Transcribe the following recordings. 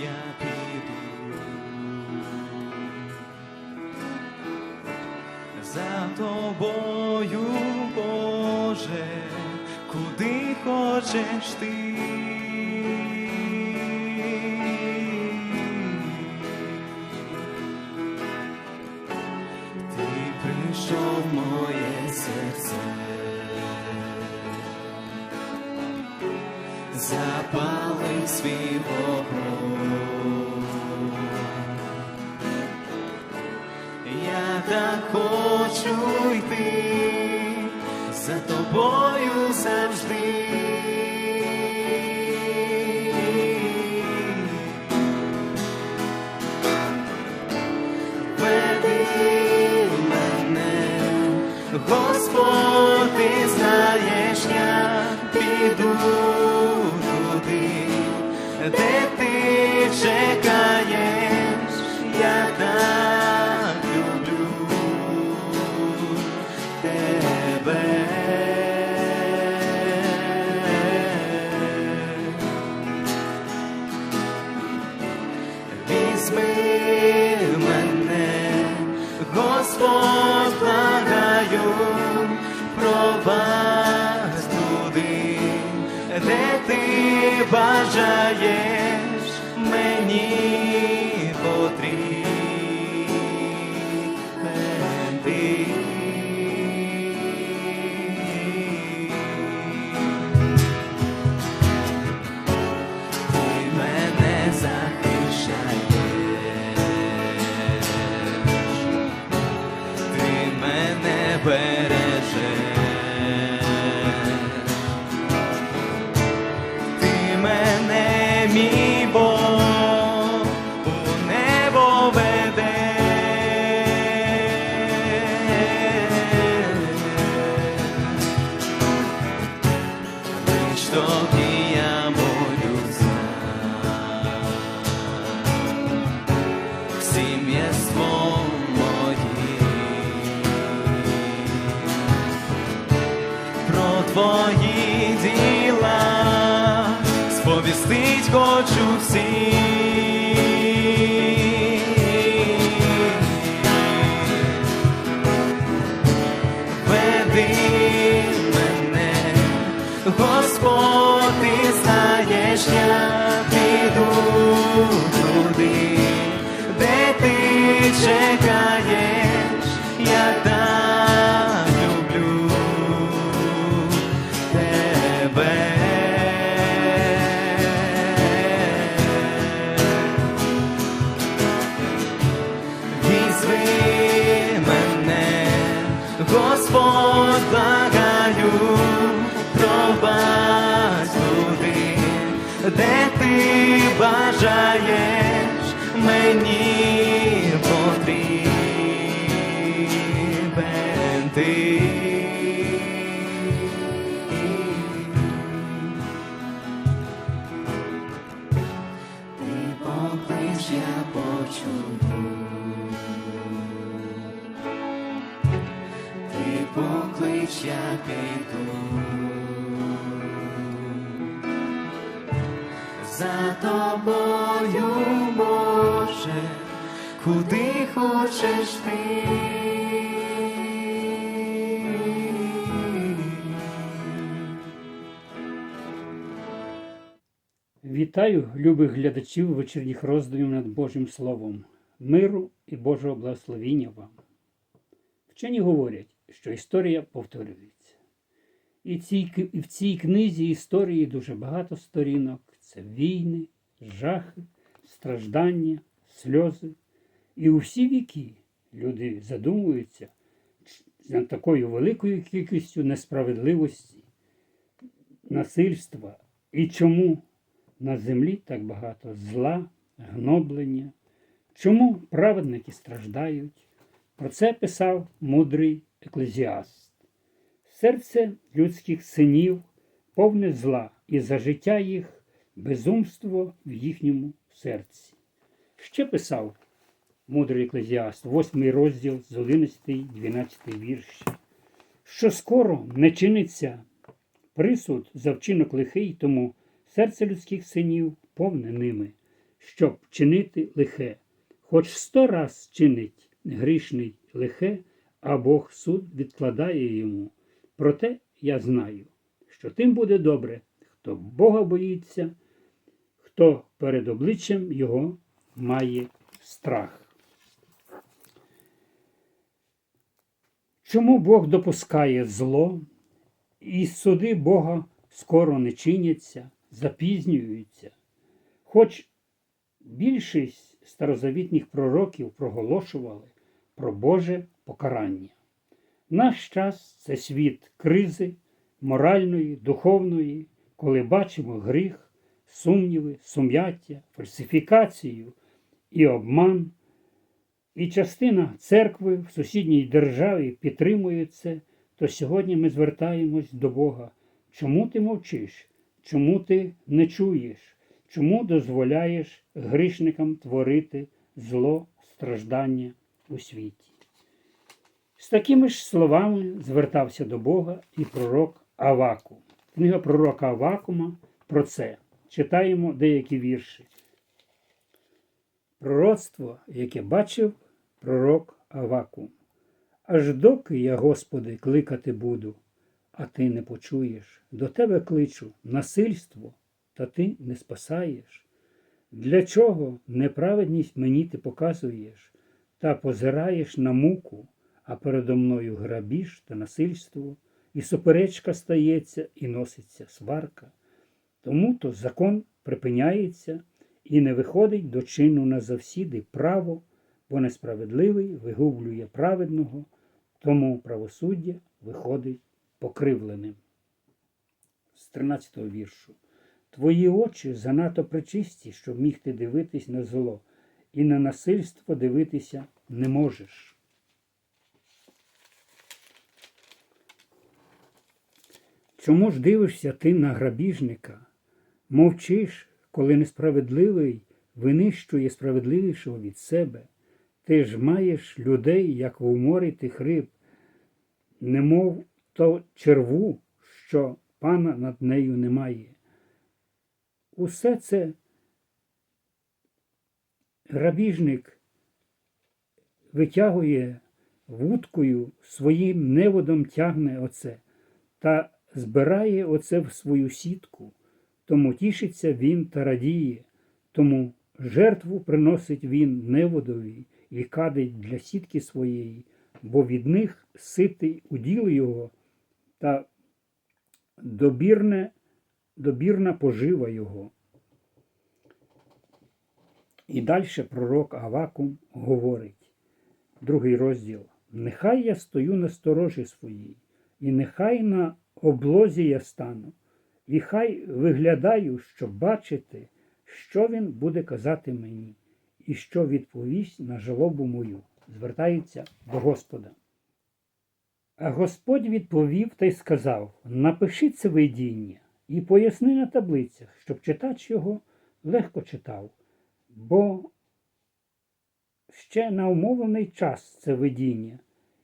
я піду, за тобою, Боже, куди хочеш ти, ти прийшов моє серце. Запалив свій вогонь. Хочу йти. За тобою завжди. Веди мене, Господь, знаєш, я піду туди, де ти чекаєш, Господь, благаю, твої діла сповістить хочу всім. Бажаєш мені потрібен ти. Ти поклич, я почую. Ти поклич, я піду. За тобою, Боже, куди хочеш ти. Вітаю любих глядачів вечірніх роздумів над Божим Словом, миру і Божого благословіння вам. Вчені говорять, що історія повторюється. І, і в цій книзі історії дуже багато сторінок. Це війни, жахи, страждання, сльози. І у всі віки люди задумуються над такою великою кількістю несправедливості, насильства і чому на землі так багато зла, гноблення. Чому праведники страждають? Про це писав мудрий еклезіаст. Серце людських синів повне зла, і за життя їх безумство в їхньому серці. Ще писав мудрий еклезіаст, 8 розділ з 11-12 вірші, що скоро не чиниться присуд за вчинок лихий, тому серце людських синів повне ними, щоб чинити лихе. Хоч сто раз чинить грішний лихе, а Бог суд відкладає йому. Проте я знаю, що тим буде добре, хто Бога боїться, хто перед обличчям його має страх. Чому Бог допускає зло, і суди Бога скоро не чиняться, запізнюються? Хоч більшість старозавітніх пророків проголошували про Боже покарання. Наш час це світ кризи, моральної, духовної, коли бачимо гріх, сумніви, сум'яття, фальсифікацію і обман. І частина церкви в сусідній державі підтримує це, то сьогодні ми звертаємось до Бога. Чому ти мовчиш? Чому ти не чуєш? Чому дозволяєш грішникам творити зло, страждання у світі? З такими ж словами звертався до Бога і пророк Авакум. Книга пророка Авакума про це. Читаємо деякі вірші. Пророцтво, яке бачив пророк Авакум. Аж доки я, Господи, кликати буду, а ти не почуєш, до тебе кличу насильство, та ти не спасаєш. Для чого неправедність мені ти показуєш та позираєш на муку, а передо мною грабіж та насильство, і суперечка стається, і носиться сварка. Тому то закон припиняється і не виходить до чину назавсіди право, бо несправедливий вигублює праведного, тому правосуддя виходить покривленим. З 13-го віршу. Твої очі занадто причисті, щоб міг ти дивитись на зло, і на насильство дивитися не можеш. Чому ж дивишся ти на грабіжника? Мовчиш, коли несправедливий винищує справедливішого від себе. Ти ж маєш людей, як в уморі тих риб, немов то черву, що пана над нею немає. Усе це грабіжник витягує вудкою, своїм неводом тягне оце та збирає оце в свою сітку, тому тішиться він та радіє, тому жертву приносить він неводові і кадить для сітки своєї, бо від них ситий уділ його та добірне, добірна пожива його. І далі пророк Авакум говорить, другий розділ. Нехай я стою на сторожі своїй, і нехай на облозі я стану, і хай виглядаю, щоб бачити, що він буде казати мені, і що відповість на жалобу мою. Звертається до Господа. А Господь відповів та й сказав: Напиши це видіння і поясни на таблицях, щоб читач його легко читав, бо ще на умовлений час це видіння,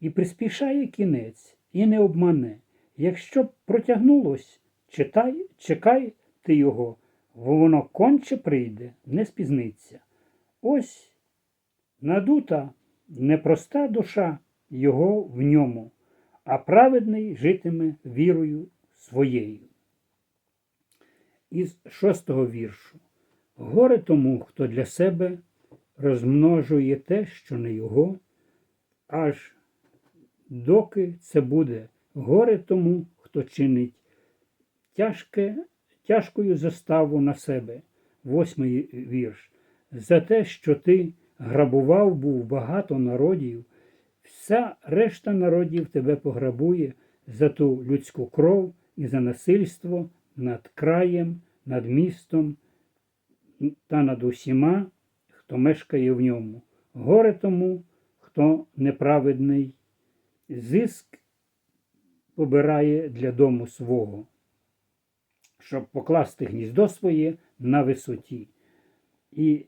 і приспішає кінець, і не обмане. Якщо б протягнулось, читай, чекай ти його, бо воно конче прийде, не спізниться. Ось надута непроста душа його в ньому, а праведний житиме вірою своєю. Із шостого віршу. Горе тому, хто для себе розмножує те, що не його, аж доки це буде горе тому, хто чинить тяжке, тяжкою заставу на себе. Восьмий вірш. За те, що ти грабував був багато народів, вся решта народів тебе пограбує за ту людську кров і за насильство над краєм, над містом та над усіма, хто мешкає в ньому. Горе тому, хто неправедний, зиск побирає для дому свого, щоб покласти гніздо своє на висоті. І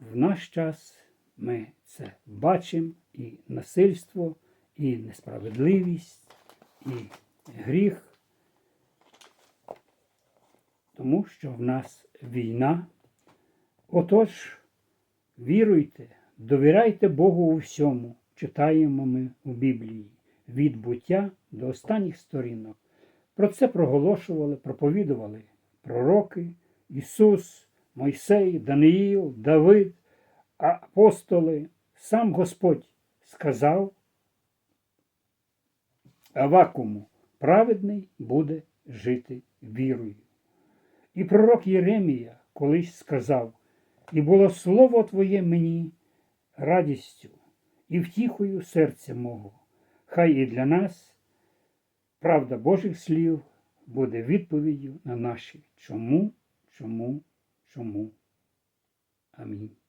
в наш час ми це бачимо і насильство, і несправедливість, і гріх, тому що в нас війна. Отож, віруйте, Довіряйте Богу у всьому, читаємо ми у Біблії, від буття до останніх сторінок. Про це проголошували, проповідували пророки, Ісус, Мойсей, Даниїл, Давид, апостоли. Сам Господь сказав Авакуму, праведний буде жити вірою. І пророк Єремія колись сказав, і було слово Твоє мені радістю і втіхою серця мого. Хай і для нас правда Божих слів буде відповіддю на наші чому, чому, чому. Амінь.